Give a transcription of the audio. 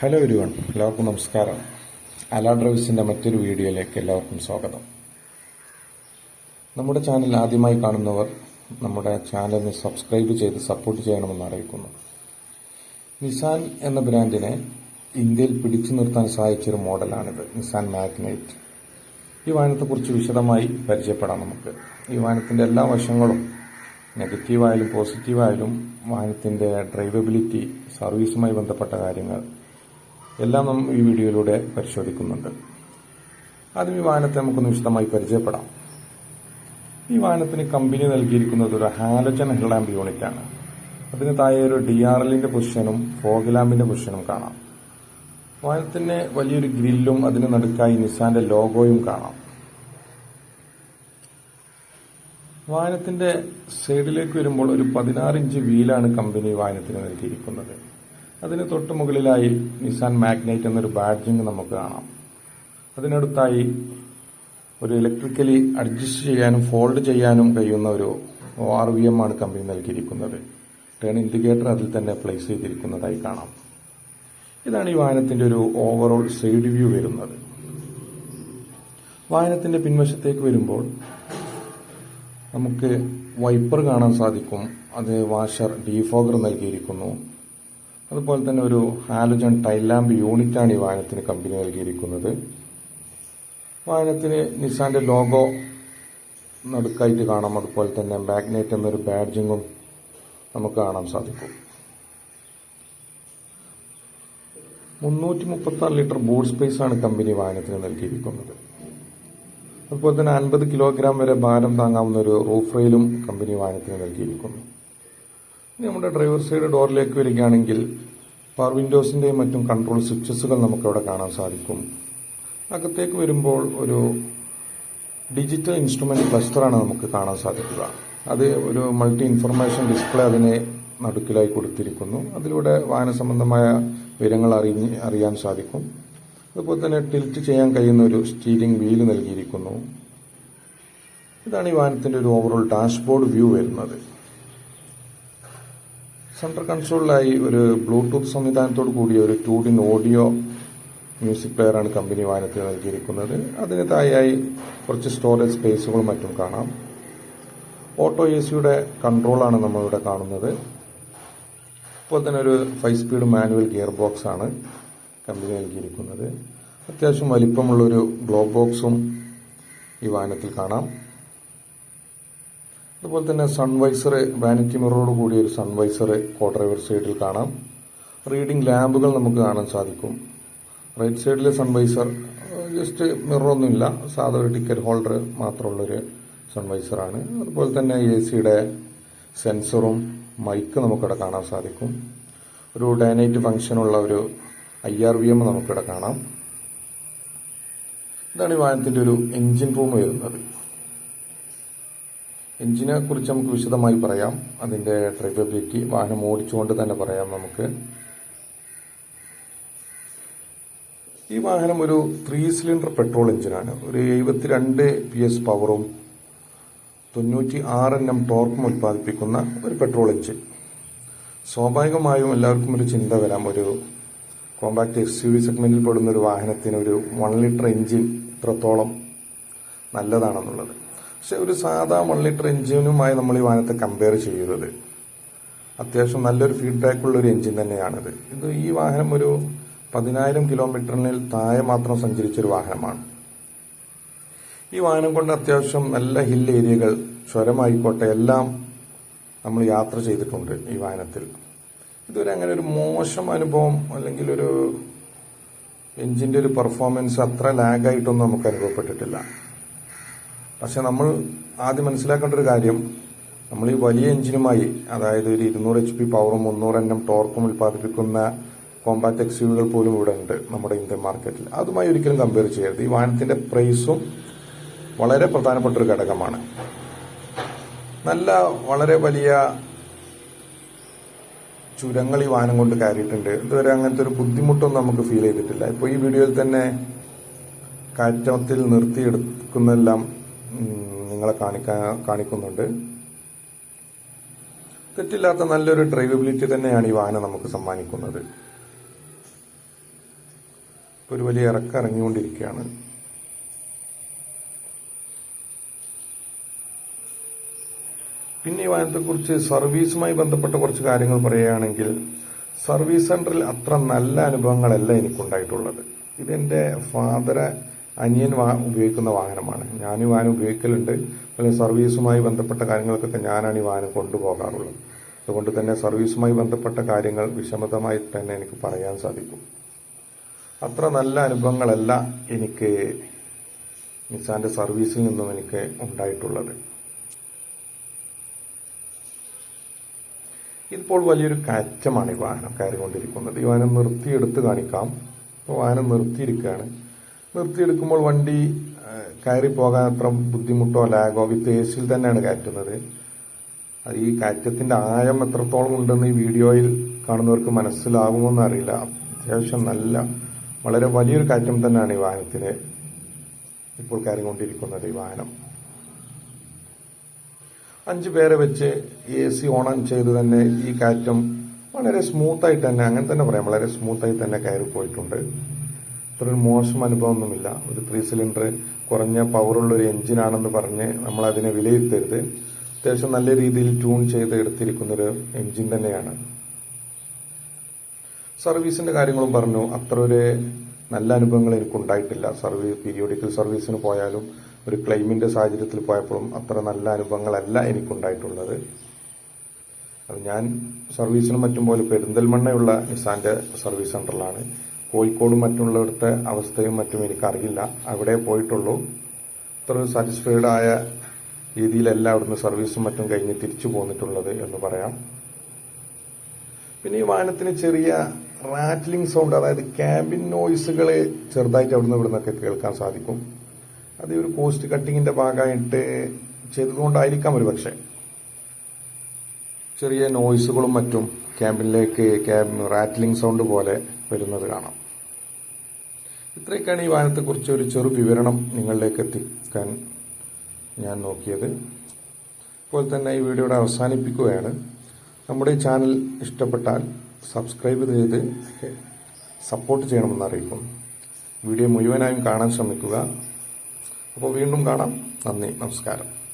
Hello everyone എല്ലാവർക്കും നമസ്കാരം. അല ഡ്രൈവ്സിന്റെ മറ്റൊരു വീഡിയോയിലേക്ക് എല്ലാവർക്കും സ്വാഗതം. നമ്മുടെ ചാനൽ ആദ്യമായി കാണുന്നവർ നമ്മുടെ ചാനലിന് സബ്സ്ക്രൈബ് ചെയ്ത് സപ്പോർട്ട് ചെയ്യണമെന്ന് അറിയിക്കുന്നു നിസാൻ എന്ന ബ്രാൻഡിനെ ഇന്ത്യയിൽ പിടിച്ചു നിർത്താൻ സഹായിച്ചൊരു മോഡലാണിത് നിസാൻ മാഗ്നൈറ്റ് ഈ വാഹനത്തെക്കുറിച്ച് വിശദമായി പരിചയപ്പെടാം നമുക്ക്. ഈ വാഹനത്തിന്റെ എല്ലാ വശങ്ങളും നെഗറ്റീവായാലും പോസിറ്റീവായാലും വാഹനത്തിന്റെ ഡ്രൈവബിലിറ്റി സർവീസുമായി ബന്ധപ്പെട്ട കാര്യങ്ങൾ എല്ലാം നാം ഈ വീഡിയോയിലൂടെ പരിശോധിക്കുന്നുണ്ട്. ആദ്യം ഈ വാഹനത്തെ നമുക്കൊന്ന് വിശദമായി പരിചയപ്പെടാം. ഈ വാഹനത്തിന് കമ്പനി നൽകിയിരിക്കുന്നത് ഒരു ഹാലജൻ ഹെഡ്ലാമ്പ് യൂണിറ്റ് ആണ് അതിന് താഴെ ഒരു ഡി ആർ എല്ലിന്റെ പൊസിഷനും ഫോഗ് ലാമ്പിന്റെ പൊസിഷനും കാണാം. വാഹനത്തിന് വലിയൊരു ഗ്രില്ലും അതിന് നടുക്കായി നിസാന്റെ ലോഗോയും കാണാം. വാഹനത്തിന്റെ സൈഡിലേക്ക് വരുമ്പോൾ ഒരു പതിനാറ് ഇഞ്ച് വീലാണ് കമ്പനി വാഹനത്തിന് നൽകിയിരിക്കുന്നത്. അതിന് തൊട്ട് മുകളിലായി നിസാൻ മാഗ്നൈറ്റ് എന്നൊരു ബാഡ്ജിങ് നമുക്ക് കാണാം. അതിനടുത്തായി ഒരു ഇലക്ട്രിക്കലി അഡ്ജസ്റ്റ് ചെയ്യാനും ഫോൾഡ് ചെയ്യാനും കഴിയുന്ന ഒരു ആർ വി എം ആണ് കമ്പനി നൽകിയിരിക്കുന്നത്. ടേൺ ഇൻഡിക്കേറ്റർ അതിൽ തന്നെ പ്ലേസ് ചെയ്തിരിക്കുന്നതായി കാണാം. ഇതാണ് ഈ വാഹനത്തിന്റെ ഒരു ഓവറോൾ സൈഡ് വ്യൂ വരുന്നത്. വാഹനത്തിന്റെ പിൻവശത്തേക്ക് വരുമ്പോൾ നമുക്ക് വൈപ്പർ കാണാൻ സാധിക്കും. അത് വാഷർ ഡീഫോഗർ നൽകിയിരിക്കുന്നു. അതുപോലെ തന്നെ ഒരു ഹാലജൻ ടൈലാമ്പ് യൂണിറ്റാണ് ഈ വാഹനത്തിന് കമ്പനി നൽകിയിരിക്കുന്നത്. വാഹനത്തിന് നിസാന്റെ ലോഗോ നടുക്കായിട്ട് കാണാം. അതുപോലെ തന്നെ മാഗ്നേറ്റ് എന്നൊരു ബാഡ്ജിങ്ങും നമുക്ക് കാണാൻ സാധിക്കും. മുന്നൂറ്റി മുപ്പത്തി ആറ് ലിറ്റർ ബോർഡ് സ്പേസ് ആണ് കമ്പനി വാഹനത്തിന് നൽകിയിരിക്കുന്നത്. അതുപോലെ തന്നെ അൻപത് കിലോഗ്രാം വരെ ഭാരം താങ്ങാവുന്ന ഒരു റൂഫ് റെയിലും കമ്പനി വാഹനത്തിന് നൽകിയിരിക്കുന്നു. ഇനി നമ്മുടെ ഡ്രൈവർ സൈഡ് ഡോറിലേക്ക് വരികയാണെങ്കിൽ പവർ വിൻഡോസിന്റെയും മറ്റും കൺട്രോൾ സ്വിച്ചസുകൾ നമുക്കവിടെ കാണാൻ സാധിക്കും. അകത്തേക്ക് വരുമ്പോൾ ഒരു ഡിജിറ്റൽ ഇൻസ്ട്രുമെന്റ് ക്ലസ്റ്ററാണ് നമുക്ക് കാണാൻ സാധിക്കുക. അത് ഒരു മൾട്ടി ഇൻഫർമേഷൻ ഡിസ്പ്ലേ അതിനെ നടുക്കിലായി കൊടുത്തിരിക്കുന്നു. അതിലൂടെ വാഹന സംബന്ധമായ വിവരങ്ങൾ അറിഞ്ഞ് അറിയാൻ സാധിക്കും. അതുപോലെ തന്നെ ടിൽറ്റ് ചെയ്യാൻ കഴിയുന്ന ഒരു സ്റ്റീരിംഗ് വീൽ നൽകിയിരിക്കുന്നു. ഇതാണ് ഈ വാഹനത്തിന്റെ ഒരു ഓവറോൾ ഡാഷ്ബോർഡ് വ്യൂ വരുന്നത്. സെൻട്രൽ കൺസോളിലായി ഒരു ബ്ലൂടൂത്ത് സംവിധാനത്തോട് കൂടിയ ഒരു ടൂഡിൻ ഓഡിയോ മ്യൂസിക് പ്ലെയറാണ് കമ്പനി വാഹനത്തിന് നൽകിയിരിക്കുന്നത്. അതിന് താഴെയായി കുറച്ച് സ്റ്റോറേജ് സ്പേസുകളും മറ്റും കാണാം. ഓട്ടോ എ സിയുടെ കൺട്രോളാണ് നമ്മളിവിടെ കാണുന്നത്. ഇപ്പോൾ തന്നെ ഒരു five speed manual gear box ആണ് കമ്പനി നൽകിയിരിക്കുന്നത്. അത്യാവശ്യം വലിപ്പമുള്ളൊരു ഗ്ലോ ബോക്സും ഈ വാഹനത്തിൽ കാണാം. അതുപോലെ തന്നെ സൺവൈസർ വാനിറ്റി മിററോട് കൂടിയ ഒരു സൺവൈസർ കോ ഡ്രൈവർ സൈഡിൽ കാണാം. റീഡിംഗ് ലാമ്പുകൾ നമുക്ക് കാണാൻ സാധിക്കും. റൈറ്റ് സൈഡിലെ സൺവൈസർ ജസ്റ്റ് മിററൊന്നുമില്ല സാധാ ഒരു ടിക്കറ്റ് ഹോൾഡർ മാത്രമുള്ളൊരു സൺവൈസറാണ് അതുപോലെ തന്നെ എ സിയുടെ സെൻസറും മൈക്ക് നമുക്കിവിടെ കാണാൻ സാധിക്കും. ഒരു ഡൈനൈറ്റ് ഫംഗ്ഷനുള്ള ഒരു ഐ ആർ വി എം നമുക്കിവിടെ കാണാം. ഇതാണ് ഈ വാഹനത്തിന്റെ ഒരു എഞ്ചിൻ റൂം വരുന്നത്. എഞ്ചിനെ കുറിച്ച് നമുക്ക് വിശദമായി പറയാം. അതിന്റെ ഡ്രൈവബിലിറ്റി വാഹനം ഓടിച്ചുകൊണ്ട് തന്നെ പറയാം നമുക്ക്. ഈ വാഹനം ഒരു ത്രീ സിലിണ്ടർ പെട്രോൾ എഞ്ചിനാണ് ഒരു എഴുപത്തിരണ്ട് പി എസ് പവറും തൊണ്ണൂറ്റി ആറ് എൻ എം ടോർക്കും ഉൽപ്പാദിപ്പിക്കുന്ന ഒരു പെട്രോൾ എഞ്ചിൻ സ്വാഭാവികമായും എല്ലാവർക്കും ഒരു ചിന്ത വരാം. ഒരു കോമ്പാക്ട് എസ് യു വി സെഗ്മെന്റിൽ പെടുന്ന ഒരു വാഹനത്തിന് ഒരു വൺ ലിറ്റർ എഞ്ചിൻ ഇത്രത്തോളം നല്ലതാണെന്നുള്ളത്. പക്ഷെ ഒരു സാധാ ലിറ്റർ എഞ്ചിനുമായി നമ്മൾ ഈ വാഹനത്തെ കമ്പയർ ചെയ്യുന്നത്. അത്യാവശ്യം നല്ലൊരു ഫീഡ്ബാക്ക് ഉള്ള ഒരു എഞ്ചിൻ തന്നെയാണിത്. ഇത് ഈ വാഹനം ഒരു പതിനായിരം കിലോമീറ്ററിനിൽ താഴെ മാത്രം സഞ്ചരിച്ചൊരു വാഹനമാണ്. ഈ വാഹനം കൊണ്ട് അത്യാവശ്യം നല്ല ഹിൽ ഏരിയകൾ ചുരമായിക്കോട്ടെ എല്ലാം നമ്മൾ യാത്ര ചെയ്തിട്ടുണ്ട് ഈ വാഹനത്തിൽ. ഇതുവരെ അങ്ങനെ ഒരു മോശം അനുഭവം അല്ലെങ്കിൽ ഒരു എഞ്ചിന്റെ ഒരു പെർഫോമൻസ് അത്ര ലാഗായിട്ടൊന്നും നമുക്ക് അനുഭവപ്പെട്ടിട്ടില്ല. പക്ഷെ നമ്മൾ ആദ്യം മനസ്സിലാക്കേണ്ട ഒരു കാര്യം നമ്മൾ ഈ വലിയ എഞ്ചിനുമായി അതായത് ഒരു ഇരുന്നൂറ് എച്ച് പി പവറും മുന്നൂറ് എണ്ണം ടോർക്കും ഉൽപ്പാദിപ്പിക്കുന്ന കോമ്പാക്ട് എക്സ്യൂവികൾ പോലും ഇവിടെ ഉണ്ട് നമ്മുടെ ഇന്ത്യൻ മാർക്കറ്റിൽ. അതുമായി ഒരിക്കലും കമ്പയർ ചെയ്യരുത്. ഈ വാഹനത്തിന്റെ പ്രൈസും വളരെ പ്രധാനപ്പെട്ട ഒരു ഘടകമാണ്. നല്ല വളരെ വലിയ ചുരങ്ങൾ ഈ വാഹനം കൊണ്ട് കയറിയിട്ടുണ്ട്. ഇതുവരെ അങ്ങനത്തെ ഒരു ബുദ്ധിമുട്ടൊന്നും നമുക്ക് ഫീൽ ചെയ്തിട്ടില്ല. ഇപ്പോൾ ഈ വീഡിയോയിൽ തന്നെ കയറ്റത്തിൽ നിർത്തിയെടുക്കുന്നതെല്ലാം നിങ്ങളെ കാണിക്കാൻ കാണിക്കുന്നുണ്ട്. തെറ്റില്ലാത്ത നല്ലൊരു ഡ്രൈവബിലിറ്റി തന്നെയാണ് ഈ വാഹനം നമുക്ക് സമ്മാനിക്കുന്നത്. ഒരു വലിയ ഇറക്കം ഇറങ്ങിക്കൊണ്ടിരിക്കുകയാണ്. പിന്നെ ഈ വാഹനത്തെ കുറിച്ച് സർവീസുമായി ബന്ധപ്പെട്ട കുറച്ച് കാര്യങ്ങൾ പറയുകയാണെങ്കിൽ സർവീസ് സെന്ററിൽ അത്ര നല്ല അനുഭവങ്ങളല്ല എനിക്കുണ്ടായിട്ടുള്ളത്. ഇതെന്റെ ഫാദർ അനിയൻ വാ ഉപയോഗിക്കുന്ന വാഹനമാണ്. ഞാൻ വാഹനം ഉപയോഗിക്കലുണ്ട്. അല്ലെങ്കിൽ സർവീസുമായി ബന്ധപ്പെട്ട കാര്യങ്ങൾക്കൊക്കെ ഞാനാണ് ഈ വാഹനം കൊണ്ടുപോകാറുള്ളത്. അതുകൊണ്ട് തന്നെ സർവീസുമായി ബന്ധപ്പെട്ട കാര്യങ്ങൾ വിഷമതമായി തന്നെ എനിക്ക് പറയാൻ സാധിക്കും. അത്ര നല്ല അനുഭവങ്ങളല്ല എനിക്ക് നിസാന്റെ സർവീസിൽ നിന്നും എനിക്ക് ഉണ്ടായിട്ടുള്ളത്. ഇപ്പോൾ വലിയൊരു കയറ്റമാണ് ഈ വാഹനം കയറിക്കൊണ്ടിരിക്കുന്നത്. ഈ വാഹനം നിർത്തിയെടുത്ത് കാണിക്കാം. ഇപ്പോൾ വാഹനം നിർത്തിയിരിക്കുകയാണ്. നിർത്തിയെടുക്കുമ്പോൾ വണ്ടി കയറി പോകാൻ അത്ര ബുദ്ധിമുട്ടോ ലാഗോ വിത്ത് എ സിയിൽ തന്നെയാണ് കയറ്റുന്നത്. അത് ഈ കയറ്റത്തിന്റെ ആഴം എത്രത്തോളം ഉണ്ടെന്ന് ഈ വീഡിയോയിൽ കാണുന്നവർക്ക് മനസ്സിലാകുമോന്ന് അറിയില്ല. അത്യാവശ്യം നല്ല വളരെ വലിയൊരു കയറ്റം തന്നെയാണ് ഈ വാഹനത്തിന് ഇപ്പോൾ കയറിക്കൊണ്ടിരിക്കുന്നത് ഈ വാഹനം. അഞ്ചു പേരെ വെച്ച് എ സി ഓൺ ചെയ്ത് തന്നെ ഈ കയറ്റം വളരെ സ്മൂത്തായിട്ട് തന്നെ അങ്ങനെ തന്നെ പറയാം വളരെ സ്മൂത്തായി തന്നെ കയറി പോയിട്ടുണ്ട് ഇത്ര ഒരു മോശം അനുഭവമൊന്നുമില്ല. ഒരു ത്രീ സിലിണ്ടർ കുറഞ്ഞ പവറുള്ള ഒരു എഞ്ചിനാണെന്ന് പറഞ്ഞ് നമ്മൾ അതിനെ വിലയിരുത്തരുത്. അത്യാവശ്യം നല്ല രീതിയിൽ ട്യൂൺ ചെയ്ത് എടുത്തിരിക്കുന്ന ഒരു എഞ്ചിൻ തന്നെയാണ്. സർവീസിന്റെ കാര്യങ്ങളും പറഞ്ഞു. അത്ര ഒരു നല്ല അനുഭവങ്ങൾ എനിക്ക് ഉണ്ടായിട്ടില്ല സർവീസ് പീരിയോഡിക്കൽ സർവീസിന് പോയാലും ഒരു ക്ലെയിമിന്റെ സാഹചര്യത്തിൽ പോയപ്പോഴും അത്ര നല്ല അനുഭവങ്ങളല്ല എനിക്കുണ്ടായിട്ടുള്ളത്. അത് ഞാൻ സർവീസിനും മറ്റും പോലെ പെരിന്തൽമണ്ണയുള്ള നിസാന്റെ സർവീസ് സെന്ററിലാണ് കോഴിക്കോടും മറ്റുള്ളവരുടെ അവസ്ഥയും മറ്റും എനിക്കറിയില്ല. അവിടെ പോയിട്ടുള്ളൂ. അത്ര സാറ്റിസ്ഫൈഡ് ആയ രീതിയിലല്ല അവിടുന്ന് സർവീസും മറ്റും കഴിഞ്ഞ് തിരിച്ചു പോന്നിട്ടുള്ളത് എന്ന് പറയാം. പിന്നെ ഈ വാഹനത്തിന് ചെറിയ റാറ്റ്ലിംഗ് സൗണ്ട് അതായത് ക്യാബിൻ നോയ്സുകൾ ചെറുതായിട്ട് അവിടുന്ന് ഇവിടുന്നൊക്കെ കേൾക്കാൻ സാധിക്കും. അത് ഒരു കോസ്റ്റ് കട്ടിങ്ങിന്റെ ഭാഗമായിട്ട് ചെയ്തതുകൊണ്ടായിരിക്കാം ഒരു പക്ഷേ. ചെറിയ നോയിസുകളും മറ്റും ക്യാബിനിലേക്ക് ക്യാബ് റാറ്റ്ലിംഗ് സൗണ്ട് പോലെ വരുന്നത് കാണാം. ഇത്രയൊക്കെയാണ് ഈ വാഹനത്തെക്കുറിച്ച് ഒരു ചെറു വിവരണം നിങ്ങളിലേക്ക് എത്തിക്കാൻ ഞാൻ നോക്കിയത്. ഇപ്പോൾ തന്നെ ഈ വീഡിയോയുടെ അവസാനിപ്പിക്കുകയാണ്. നമ്മുടെ ചാനൽ ഇഷ്ടപ്പെട്ടാൽ സബ്സ്ക്രൈബ് ചെയ്ത് സപ്പോർട്ട് ചെയ്യണമെന്ന് അറിയിക്കുന്നു വീഡിയോ മുഴുവനായും കാണാൻ ശ്രമിക്കുക. അപ്പോൾ വീണ്ടും കാണാം. നന്ദി നമസ്കാരം.